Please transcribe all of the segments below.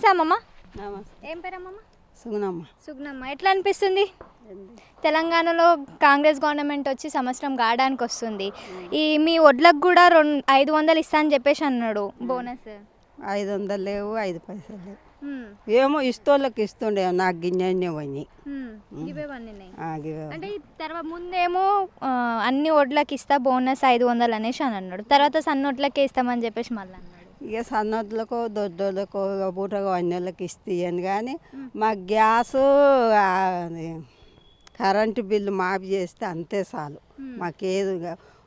నమస్తే అమ్మమ్మ. ఏం పేరు అమ్మమ్మ? సుగుణమ్మ. ఎట్లా అనిపిస్తుంది? తెలంగాణలో కాంగ్రెస్ గవర్నమెంట్ వచ్చి సంవత్సరం గాడానికి వస్తుంది. ఈ మీ వడ్లకు కూడా రెండు ఐదు వందలు ఇస్తా అని చెప్పేసి అన్నాడు. బోనస్. ఐదు వందలు లేవు ఐదు పైసలు లేవు. ఏమో ఇష్టోళ్ళకి ఇస్తుండే నాకు గిన్నె పోయినాయి. అంటే తర్వాత ముందేమో అన్ని వడ్లకి ఇస్తా బోనస్ ఐదు వందలు అనేసి అని అన్నాడు. తర్వాత సన్న వడ్లకే ఇస్తామని చెప్పేసి మళ్ళీ అన్నాడు. ఇక సన్నోళ్ళకో దొడ్డోళ్ళకో పూటగా అన్నోళ్ళకి ఇస్తాను కానీ మా గ్యాసు కరెంటు బిల్లు మాఫీ చేస్తే అంతే చాలు. మాకేది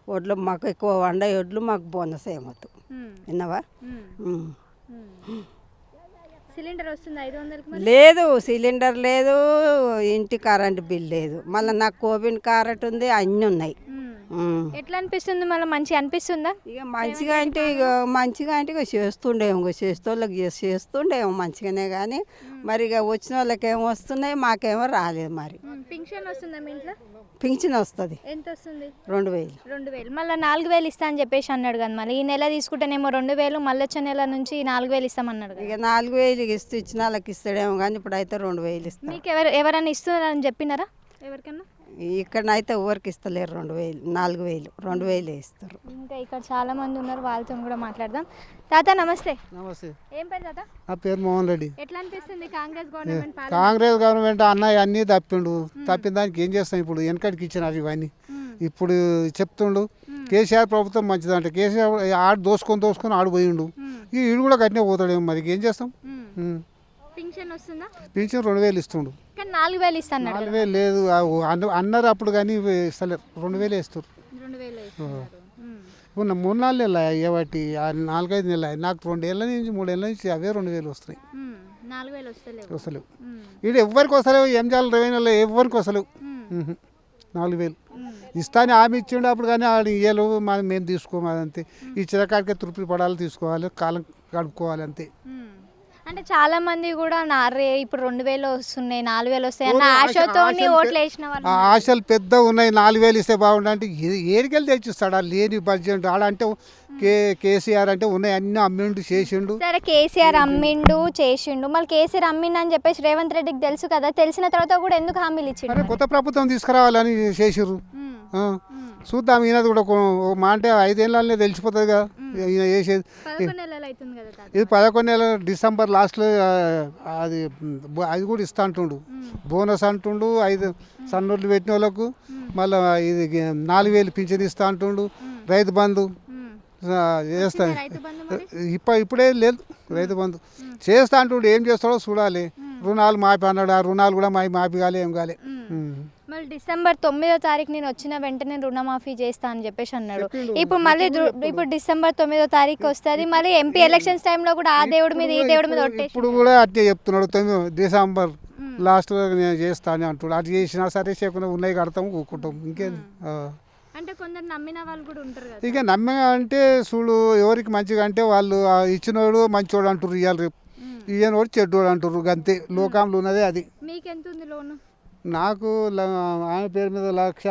వడ్లు మాకు ఎక్కువ వండ వడ్లు మాకు బోనస్ ఏమవుతుంది హ్మ్. విన్నావా. సిలిండర్ వస్తుంది ఐదు వందలకి లేదు సిలిండర్ లేదు ఇంటి కరెంట్ బిల్ లేదు. మళ్ళీ నాకు కోవిడ్ కరెంట్ ఉంది అన్నీ ఉన్నాయి. ఎట్లా అనిపిస్తుంది మళ్ళీ? మంచిగా అనిపిస్తుందా? ఇక మంచిగా అంటే ఇక మంచిగా అంటే ఇక చేస్తుండేమో ఇక చేసేటోళ్ళకి చేసి చేస్తుండేమో మంచిగానే కానీ మరి ఇక వచ్చిన వాళ్ళకి ఏమో వస్తున్నాయి? మాకేమో రాలేదు మరి. పింఛన్ వస్తుందా మీ ఇంట్లో? పింఛన్ వస్తుంది. ఎంత వస్తుంది? రెండు వేలు. రెండు వేలు. మళ్ళీ నాలుగు వేలు ఇస్తా అని చెప్పేసి అన్నాడు కదా మళ్ళీ ఈ నెల తీసుకుంటేనేమో రెండు వేలు మళ్ళీ వచ్చే నెల నుంచి నాలుగు వేలు ఇస్తామన్నాడు ఇక నాలుగు వేలు ఇస్తూ ఇచ్చిన వాళ్ళకి ఇస్తాడేమో కానీ ఇప్పుడు అయితే రెండు వేలు ఇస్తాడు మీకు ఎవరు ఎవరైనా ఇస్తున్నారని చెప్పినారా? ఎవరికన్నా? ఇక్కడనైతే ఎవరికి ఇస్తలేరు రెండు వేలు నాలుగు వేలు రెండు వేలు ఇస్తారు. ఇంకా ఇక్కడ చాలా మంది ఉన్నారు వాళ్ళతో కూడా మాట్లాడదాం. తాత నమస్తే. నమస్తే. ఏం పేరు తాత? నా పేరు మోహన్ రెడ్డి. ఎట్లా అనిపిస్తుంది కాంగ్రెస్ గవర్నమెంట్ పాలన? కాంగ్రెస్ గవర్నమెంట్ అన్నయ్య అన్నీ తప్పిండు. తప్పిన దానికి ఏం చేస్తాం ఇప్పుడు? వెనకటికి ఇచ్చినారు ఇవన్నీ. ఇప్పుడు చెప్తుండు కేసీఆర్ ప్రభుత్వం మంచిదంట. కేసీఆర్ ఆడు దోసుకొని దోసుకొని ఆడు పోయిండు. ఈ ఈడు కూడా కట్టినే పోతాడేమో మరి. ఏం చేస్తాం. పింఛన్ వస్తుందా? పింఛన్ రెండు వేలు ఇస్తుండు. కానీ నాలుగు వేలు ఇస్తాన్నాడు నాలుగు వేలు లేదు. అన్నారు అప్పుడు కానీ ఇస్తలేరు. రెండు వేలు ఇస్తారు రెండు వేలు ఇస్తున్నారు. ఉమ్. ఇప్పుడు నా మూడు నాలుగు నెలలు అయ్యేవాటి నాలుగైదు నెలలు. నాకు రెండేళ్ళ నుంచి మూడేళ్ళ నుంచి అవే రెండు వేలు వస్తున్నాయి. ఉమ్. నాలుగు వేలు వస్తలేవు. ఈడు ఎవరికి వస్తలేవు. ఏం చేయాలి? రెవెన్యూలో ఎవరికి వస్తలేవు. నాలుగు వేలు. ఇస్తాని హామీ ఇచ్చిండు అప్పుడు కానీ ఆడు ఇయ్యలు మనం మేము తీసుకోము అదంతే. ఇచ్చిన కాడికే తృప్తి పడాలి తీసుకోవాలి కాలం గడుపుకోవాలి అంతే. అంటే చాలా మంది కూడా నారే ఇప్పుడు రెండు వేలు వస్తున్నాయి నాలుగు వేలు వస్తాయి అన్న ఆశ- ఆశతో ఓట్లు వేసిన వాళ్ళు ఆ ఆశలు పెద్ద ఉన్నాయి నాలుగు వేలు ఇస్తే బాగుండు అంటే ఏ- ఏడికెళ్ళి తెచ్చిస్తాడు? ఆ లేని బడ్జెట్ ఆడ అంటే కే కేసీఆర్ అంటే ఉన్నాయి అన్ని అమ్మిండు చేసిండు. సరే కేసీఆర్ అమ్మిండు చేసిండు. మళ్ళీ కేసీఆర్ అమ్మిండు అని చెప్పేసి రేవంత్ రెడ్డికి తెలుసు కదా తెలిసిన తర్వాత కూడా ఎందుకు హామీలు ఇచ్చిండు కొత్త ప్రభుత్వం తీసుకురావాలని చేసిర్రు. చూద్దాం ఈయనది కూడా మా అంటే ఐదేళ్ళనే తెలిసిపోతుంది కదా ఈయన చేసేది. ఇది పదకొండు నెలల డిసెంబర్ లాస్ట్లో అది అది కూడా ఇస్తా అంటుండు. బోనస్ అంటుండు ఐదు సన్నోళ్ళు పెట్టిన వాళ్ళకు. మళ్ళీ ఇది నాలుగు వేలు పింఛన్ ఇస్తా అంటుండు. రైతు బంధు. చేస్తా. ఇప్ప ఇప్పుడే లేదు రైతు బంధు. చేస్తా అంటుండు ఏం చేస్తాడో చూడాలి. రుణాలు మాపి అన్నాడు. ఆ రుణాలు కూడా మావి మాపి కాలే ఏం కాలే. మళ్ళీ డిసెంబర్ తొమ్మిదో తారీఖు నేను వచ్చిన వెంటనే రుణమాఫీ చేస్తా అని చెప్పేసి అన్నాడు. ఇప్పుడు మళ్ళీ ఇప్పుడు డిసెంబర్ తొమ్మిదో తారీఖు వస్తుంది. మళ్ళీ ఎంపీ ఎలక్షన్స్ టైంలో కూడా ఆ దేవుడి మీద ఈ దేవుడి మీద ఇప్పుడు కూడా అట్టే చెప్తున్నాడు. తొమ్మిది డిసెంబర్ లాస్ట్ నేను చేస్తాను అంటున్నాడు. అది చేసినా సరే చేయకుండా ఉన్నాయి కడతాం కూకుంటాం ఇంకేం. అంటే కొందరు నమ్మిన వాళ్ళు కూడా ఉంటారు కదా. ఇక నమ్మే అంటే చూడు ఎవరికి మంచిగా అంటే వాళ్ళు ఇచ్చినోడు మంచోడు అంటారు ఇవాళ రేపు. ఇయ్యనోడు చెడ్డోడు అంటారు అంతే లోకంలో ఉన్నదే అది. మీకు ఎంత ఉంది లోను? నాకు ఆమె పేరు మీద లక్ష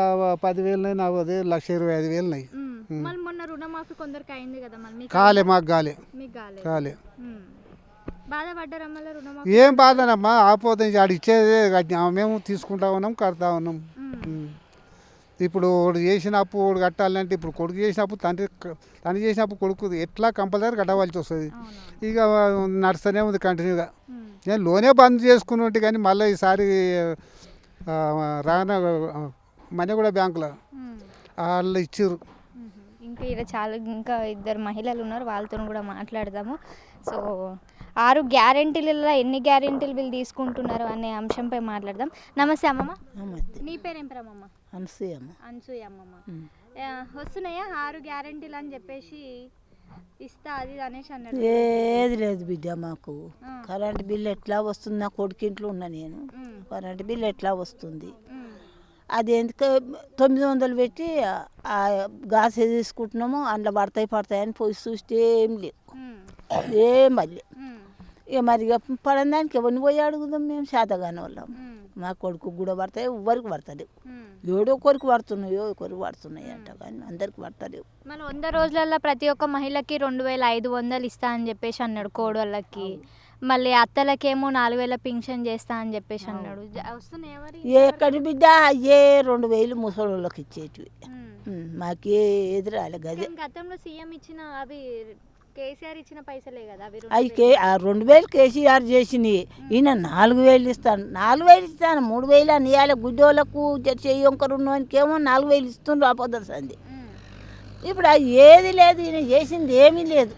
పదివేలున్నాయి నాకు అదే లక్ష ఇరవై ఐదు వేలున్నాయి మళ్ళీ మొన్న రుణమాఫీ కొందరికి అయింది కదా మళ్ళీ మీకు కాలే మాకు కాలే. కాలే. ఏం బాధనమ్మా ఆపోతే ఆడు ఇచ్చేదే కట్టినా మేము తీసుకుంటా ఉన్నాం కడతా ఉన్నాం. ఇప్పుడు వాడు చేసిన అప్పు వాడు కట్టాలంటే ఇప్పుడు కొడుకు చేసిన అప్పు తండ్రి తండ్రి చేసిన అప్పు కొడుకు ఎట్లా కంపల్సరీ కట్టవలసి వస్తుంది. ఇక నడుస్తూనే ఉంది కంటిన్యూగా. నేను లోనే బంద్ చేసుకుని ఉంటే కానీ మళ్ళీ ఈసారి రాన మనీ బ్యాంకులో ఉమ్. వాళ్ళు ఇచ్చిర్రు. మ్మ్. ఇంకా ఇక్కడ చాలా ఇంకా ఇద్దరు మహిళలు ఉన్నారు. వాళ్ళతో కూడా మాట్లాడదాము. సో ఆరు గ్యారెంటీలలో ఎన్ని గ్యారెంటీలు వీళ్ళు తీసుకుంటున్నారు అనే అంశంపై మాట్లాడదాం. నమస్తే అమ్మమ్మ. నీ పేరేం పేరమ్మమ్మ? అనసూయమ్మ. వస్తున్నాయా? ఆరు గ్యారెంటీలు అని చెప్పేసి ఇస్తా అది అనేసి అన్నాడు. ఏది లేదు బిడ్డ మాకు. కరెంట్ బిల్ ఎట్లా వస్తుంది? నా కొడుకు ఇంట్లో ఉన్నా నేను. కరెంట్ బిల్ ఎట్లా వస్తుంది. అది ఎందుకు? తొమ్మిది వందలు పెట్టి ఆ- గాస్ తీసుకుంటున్నాము అందులో పడతాయి పడతాయి అని పోయి చూస్తే ఏం లేవు. ఏం మళ్ళీ. ఇక మరి దానికి ఎవరిని పోయి అడుగుదాం మేము? శాతగాని వాళ్ళం మ్మ్. మా కొడుకు కూడా పడతాయి ఎవ్వరికి పడతలేవు. ఏడో కొరికి పడుతున్నాయో ఒకరికి పడుతున్నాయి అంట కానీ అందరికి పడతలేవు. మన వంద రోజులలో ప్రతి ఒక్క మహిళకి రెండు వేల ఐదు వందలు ఇస్తా అని చెప్పేసి అన్నాడు కోడళ్ళకి. మళ్ళీ అత్తలకేమో నాలుగు వేల పింఛన్ చేస్తా అని చెప్పేసి అన్నాడు. ఎక్కడి బిడ్డ అయ్యే రెండు వేలు ముసలోళ్ళకి ఇచ్చేటివి. మాకే ఎదురాలి గదే. గతంలో సీఎం ఇచ్చిన అవి కేసీఆర్ ఇచ్చిన పైసలే కదా అవి రెండు కే వేలు. కేసీఆర్ చేసినవి ఈయన నాలుగు వేలు ఇస్తాను. నాలుగు వేలు ఇస్తాను. మూడు వేలు అని ఇవ్వాలి గుడ్డోళ్ళకు చెయ్యి వంకరు ఉన్నోనికేమో నాలుగు వేలు ఇస్తుండ్రు ఉమ్, ఇప్పుడు అది ఏది లేదు ఈయన చేసింది ఏమీ లేదు.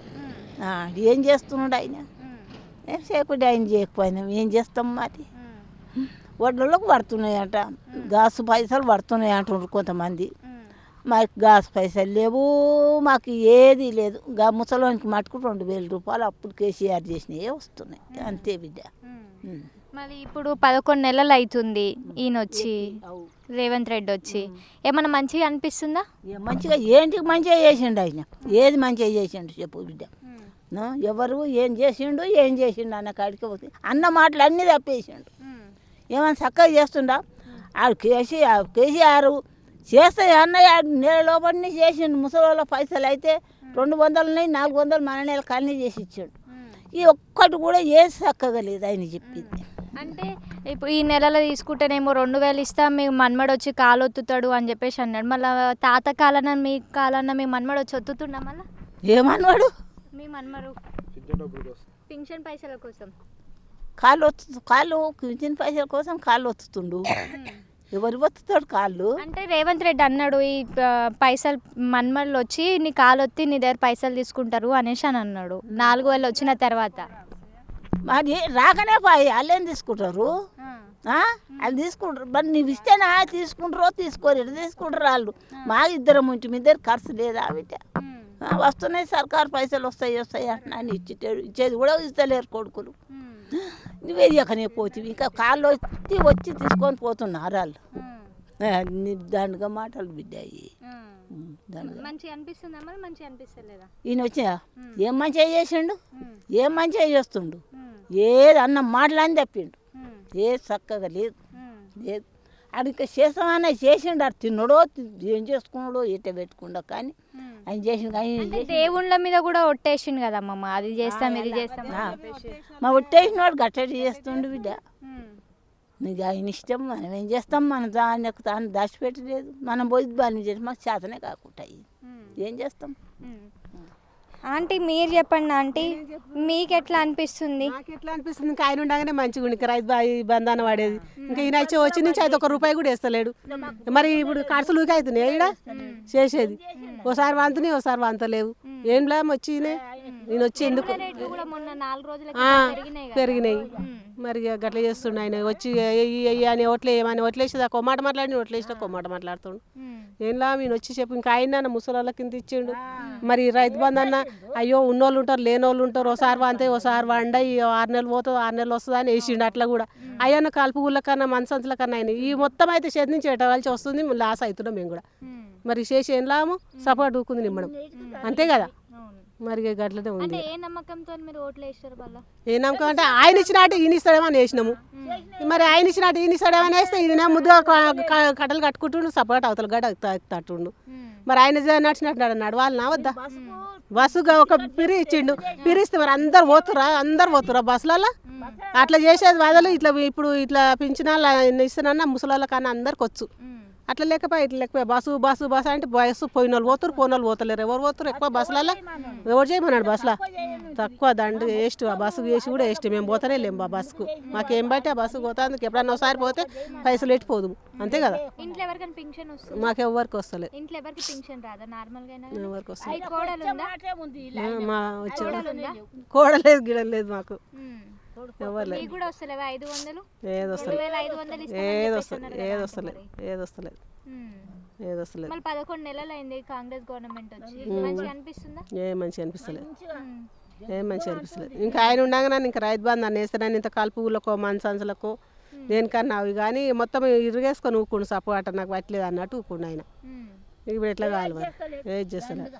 ఏం చేస్తున్నాడు ఆయన? ఏం సేపటి ఆయన చేయకపోయినా ఏం చేస్తాం మరి? ఉమ్, వడ్లకు పడుతున్నాయంట. గాసు పైసలు పడుతున్నాయి అంటుండ్రు కొంతమంది. మాకు గాసు పైసలు లేవు మాకు ఏది లేదు. గా ముసలోనికి మటుకు రెండు వేల రూపాయలు అప్పుడు కేసీఆర్ చేసినవి వస్తున్నాయి. అంతే బిడ్డ. మళ్ళీ ఇప్పుడు పదకొండు నెలలు అవుతుంది ఈయన వచ్చి రేవంత్ రెడ్డి వచ్చి. ఏమన్నా మంచిగా అనిపిస్తుందా? మంచిగా ఏంటి మంచిగా చేసిండు ఆయన? ఏది మంచిగా చేసిండు చెప్పు బిడ్డ. ఎవరు ఏం చేసిండు ఏం చేసిండు అన్న కాడికి పోతే అన్న మాటలు అన్నీ తప్పేసిండు. ఏమైనా చక్కగా చేస్తుండా? ఆ కేసీఆర్ కేసీఆర్ చేస్తే అన్న నెల లోపలనే చేసిండు. ముసలి పైసలు అయితే రెండు వందలని నాలుగు వందలు మన నెల కన్నీ చేసి ఇచ్చాడు. ఈ ఒక్కటి కూడా ఏ చక్కగా లేదు ఆయన చెప్పింది. అంటే ఇప్పుడు ఈ నెలలో తీసుకుంటేనేమో రెండు వేలు ఇస్తా మీ మన్మడు వచ్చి కాలు ఒత్తుతాడు అని చెప్పేసి అన్నాడు. మళ్ళీ తాత కాలన మీ కాలన్న మీ మన్మడు వచ్చి ఒత్తుతుండ మళ్ళీ? ఏమన్నాడు మీ మన్మడు. పింఛన్ పైసల కోసం. కాళ్ళు ఒత్తు కాళ్ళు కించిన పైసల కోసం కాళ్ళు ఒత్తుతుండు. ఎవరు ఒత్తుతాడు కాళ్ళు? అంటే రేవంత్ రెడ్డి అన్నాడు ఈ పైసలు మన్మళ్ళు వచ్చి నీ కాలు ఒత్తి నీ దగ్గర పైసలు తీసుకుంటారు అనేసి అని అన్నాడు. నాలుగు వేలు వచ్చిన తర్వాత. మరి రాకనే పోయి వాళ్ళేం తీసుకుంటారు? ఆ? వాళ్ళు తీసుకుంటారు. మరి నువ్వు ఇస్తేనా తీసుకుంటారో తీసుకోరు ఎటు తీసుకుంటారు వాళ్ళు? మా ఇద్దరం ఉంటే మీ ఇద్దరు ఖర్చు లేదా బిడ్డ? ఆ, వస్తున్నాయి సర్కారు పైసలు వస్తాయి వస్తాయి అంటున్నాను. ఇచ్చేటాడు ఇచ్చేది కూడా ఇస్తలేరు కొడుకులు. నువ్వే ఎక్కనే పోతివి. ఇంకా కాళ్ళు వచ్చి వచ్చి తీసుకొని పోతున్నారు వాళ్ళు. దండగా మాటలు బిడ్డ అయ్యి దండగా మంచిగా అనిపిస్తుందా మరి? మంచిగా అనిపిస్తలేదా? ఈయన వచ్చా ఏం మంచిగా చేసిండు? ఏం మంచిగా చేస్తుండు? ఏది అన్న మాటలని తప్పిండు. ఏ చక్కగా లేదు. లేదు. అది ఇంకా చేస్తామన్నా చేసిండు. అది తిన్నాడో ఏం చేసుకున్నాడో ఇట్ట పెట్టుకుండా కానీ ఆయన అంటే దేవుళ్ళ మీద కూడా ఒట్టేసిండు కదా అమ్మమ్మ అది చేస్తాం ఇది చేస్తాం. మా ఒట్టేసినోడు గట్టడి చేస్తుండు బిడ్డ. నీకు ఆయన ఇష్టం మనం ఏం చేస్తాం? మన దాన్ని తాను దాచిపెట్టలేదు. మనం పోయి బాగా చేసి మాకు చేతనే కాకుండా ఏం చేస్తాం? ఆంటీ మీరు చెప్పండి ఆంటీ. మీకు ఎట్లా అనిపిస్తుంది? నాకు ఎట్లా అనిపిస్తుంది ఇంకా ఆయన ఉండగానే మంచిగా ఉండి. రైతు బాయి బంధాన పడేది ఇంకా ఈయన వచ్చి వచ్చి నుంచి అయితే ఒక రూపాయి కూడా వేస్తలేడు. మరి ఇప్పుడు ఖర్చులు ఊకే అవుతున్నాయి ఈడ? చేసేది. ఓసారి వంతున్నాయి ఓసారి వంతలేవు ఏం లేం వచ్చి ఈయన వచ్చి ఎందుకు పెరిగినాయి మరి గట్ల చేస్తుండ ఆయన. వచ్చి అని ఓట్లు వేయమని ఓట్లు వేసేది ఒక మాట మాట్లాడి ఓట్లు వేసిన ఒక మాట మాట్లాడుతుండు. ఉమ్. ఏం లా ఈయన వచ్చి చెప్పు ఇంకా ఆయన ముసలి కింద ఇచ్చిండు. మరి రైతు బంధు అన్న అయ్యో ఉన్నోళ్ళు ఉంటారు లేనోళ్ళు ఉంటారు. ఒకసారి వాంతే ఒకసారి వండ ఆరు నెలలు పోతుంది ఆరు నెలలు వస్తుంది అని వేసిండు అట్లా కూడా. అయ్యన్న కలుపు గుళ్ళ కన్నా మనసంచుల కన్నా ఆయన. ఈ మొత్తం అయితే చేతి నుంచి ఎట్టవలసి వస్తుంది లాస్ అవుతున్నాం మేము కూడా. మరి చేసి ఏం లాము సపోర్ట్ ఊకుంది నిమ్మడం. అంతే కదా. మరి గట్లనే ఉంది. అంటే ఏ నమ్మకంతో మీరు ఓట్లు వేస్తారు మళ్ళా? ఏ నమ్మకం అంటే ఆయన ఇచ్చినట్టు ఈయన ఇస్తాడేమో అని వేసినాము. మరి ఆయన ఇచ్చినట్టు ఈయన ఇస్తాడేమో అని వేస్తే ఈయన ముద్దుగా క- క- కట్టలు కట్టుకుంటుండు సపోర్ట్ అవతల గడ తట్టుండు. మరి ఆయన జ- నడిచినట్టు నడవాలనా? వద్దా? బస్సుగా ఒక పిరి ఇచ్చిండు. పిరిస్తే మరి అందరు పోతురా? అందరు పోతురా బస్సులలో అట్లా చేసేది వదలు. ఇట్లా ఇప్పుడు ఇట్లా పింఛనాలు ఇస్తున్నా ముసలాళ్ళ కన్నా అందరికి వచ్చు అట్లా లేకపోయి ఇట్లా లేకపోయి. బస్సు బస్సు బస్సు అంటే బస్సు పోయిన వాళ్ళు పోతురు పోయిన వాళ్ళు పోతలేరు. ఎవరు పోతురు? ఎక్కువ బస్సులలో ఎవరు చేయమన్నాడు బస్సులో? తక్కువ దండు వేస్ట్. ఆ బస్సు వేసి కూడా వేస్ట్. మేము పోతనే లేము ఆ బస్సుకు. మాకేం బట్టి ఆ బస్సు పోతాందుకు ఎప్పుడన్నా ఒకసారి పోతే పైసలు ఎట్టిపోదు. అంతే కదా? ఇంట్లో ఎవరికైనా పింఛన్ వస్తుంది? మాకు ఎవరికి వస్తలేదు ఇంట్లో ఎవరికి వస్తుంది మా వచ్చే కూడలేదు? గిడలేదు మాకు. ఉమ్. ఎవరు లేదు మీకు కూడా వస్తలేవా? ఐదు వందలు? ఏది రెండు వస్తలేదు. వేల ఐదు వందలు ఇస్తామని ఏది చెప్పేసి వస్తలేదు. అన్నారు ఏది కదా వస్తలేదు. ఏది వస్తలేదు. ఉమ్. ఏది వస్తలేదు. మళ్ళీ పదకొండు నెలలు అయింది కాంగ్రెస్ గవర్నమెంట్ వచ్చి. మంచిగా అనిపిస్తుందా? ఏ మంచి అనిపిస్తలేదు. ఏం మంచి అనిపిస్తలేదు. ఇంకా ఆయన ఉండగా నన్ను ఇంకా రైతు బంధు అన్న వేస్తానని ఇంత కలుపులకో దేనికన్నా అవి కానీ మొత్తం ఇరుగేసుకొని ఊకుండు సపోర్ట్ నాకు పట్టలేదు అన్నట్టు ఊకుండు ఆయన. ఇప్పుడు ఎట్లా కావాలి ఏది చేస్తలేదు.